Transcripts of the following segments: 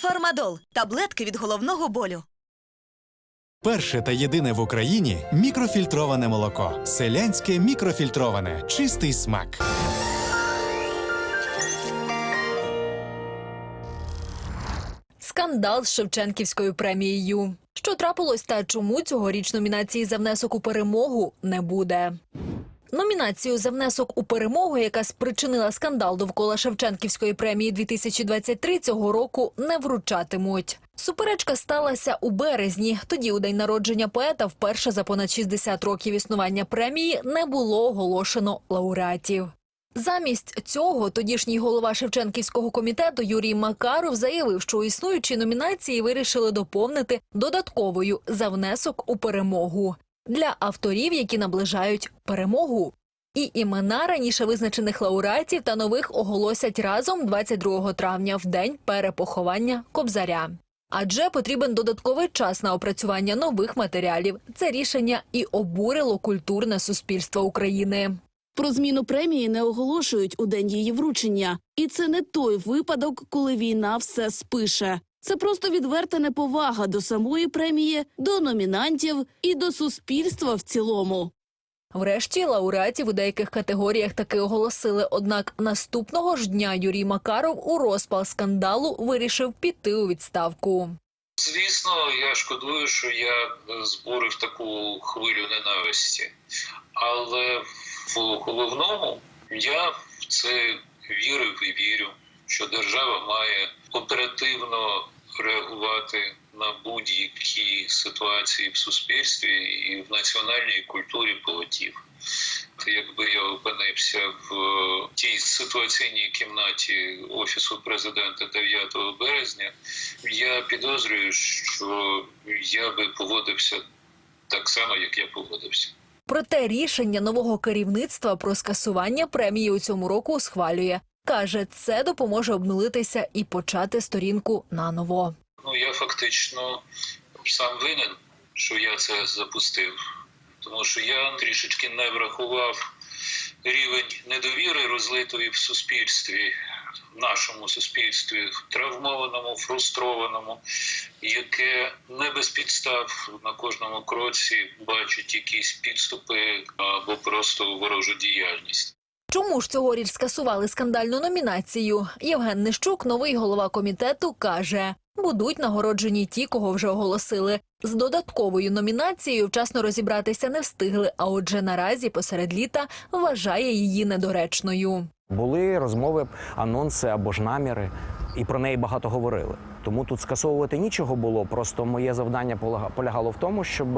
Фармадол таблетки від головного болю. Перше та єдине в Україні мікрофільтроване молоко. Селянське мікрофільтроване. Чистий смак. Скандал з Шевченківською премією. Що трапилось та чому цьогоріч номінації за внесок у перемогу не буде? Номінацію за внесок у перемогу, яка спричинила скандал довкола Шевченківської премії 2023 цього року, не вручатимуть. Суперечка сталася у березні. Тоді, у день народження поета, вперше за понад 60 років існування премії не було оголошено лауреатів. Замість цього тодішній голова Шевченківського комітету Юрій Макаров заявив, що існуючі номінації вирішили доповнити додатковою за внесок у перемогу для авторів, які наближають перемогу. І імена раніше визначених лауреатів та нових оголосять разом 22 травня в день перепоховання Кобзаря. Адже потрібен додатковий час на опрацювання нових матеріалів. Це рішення і обурило культурне суспільство України. Про зміну премії не оголошують у день її вручення, і це не той випадок, коли війна все спише. Це просто відверта неповага до самої премії, до номінантів і до суспільства в цілому. Врешті лауреатів у деяких категоріях таки оголосили. Однак наступного ж дня Юрій Макаров у розпал скандалу вирішив піти у відставку. Звісно, я шкодую, що я збурив таку хвилю ненависті, але в головному я в це вірив і вірю, що держава має оперативно реагувати на будь-які ситуації в суспільстві і в національній культурі полотів. Якби я опинився в е, тій ситуаційній кімнаті офісу президента 9 березня, я підозрюю, що я би поводився так само, як я поводився. Проте рішення нового керівництва про скасування премії у цьому року схвалює. Каже, це допоможе обнулитися і почати сторінку наново. Ну я фактично сам винен, що я це запустив, тому що я трішечки не врахував рівень недовіри, розлитої в суспільстві, в нашому суспільстві, травмованому, фрустрованому, яке не без підстав на кожному кроці бачить якісь підступи або просто ворожу діяльність. Чому ж цьогоріч скасували скандальну номінацію? Євген Нищук, новий голова комітету, каже: будуть нагороджені ті, кого вже оголосили. З додатковою номінацією вчасно розібратися не встигли. А отже, наразі посеред літа вважає її недоречною. Були розмови, анонси або ж наміри, і про неї багато говорили. Тому тут скасовувати нічого було. Просто моє завдання полягало в тому, щоб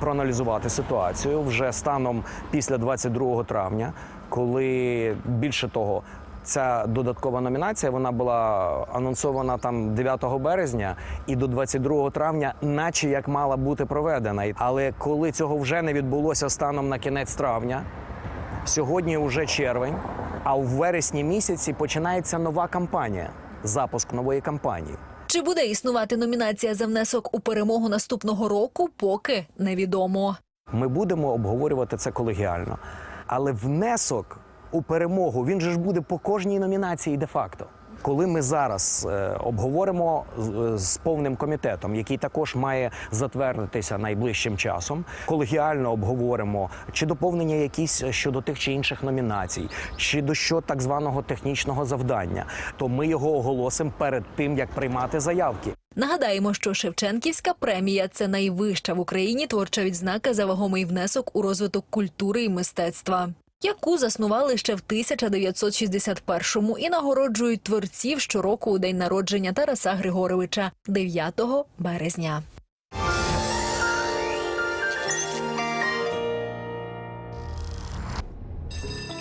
проаналізувати ситуацію вже станом після 22 травня, коли більше того. Ця додаткова номінація вона була анонсована там 9 березня і до 22 травня, наче як мала бути проведена. Але коли цього вже не відбулося станом на кінець травня, Сьогодні вже червень, а у вересні місяці починається нова кампанія, запуск нової кампанії. Чи буде існувати номінація за внесок у перемогу наступного року, поки невідомо. Ми будемо обговорювати це колегіально. Але внесок у перемогу він же ж буде по кожній номінації де-факто. Коли ми зараз е, обговоримо з, з повним комітетом, який також має затвердитися найближчим часом, колегіально обговоримо чи доповнення якісь щодо тих чи інших номінацій, чи до що так званого технічного завдання, то ми його оголосимо перед тим, як приймати заявки. Нагадаємо, що Шевченківська премія це найвища в Україні творча відзнака за вагомий внесок у розвиток культури і мистецтва. Яку заснували ще в 1961-му і нагороджують творців щороку у день народження Тараса Григоровича 9 березня.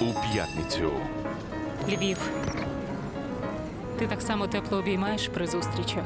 у п'ятницю. Львів. Ти так само тепло обіймаєш при зустрічах.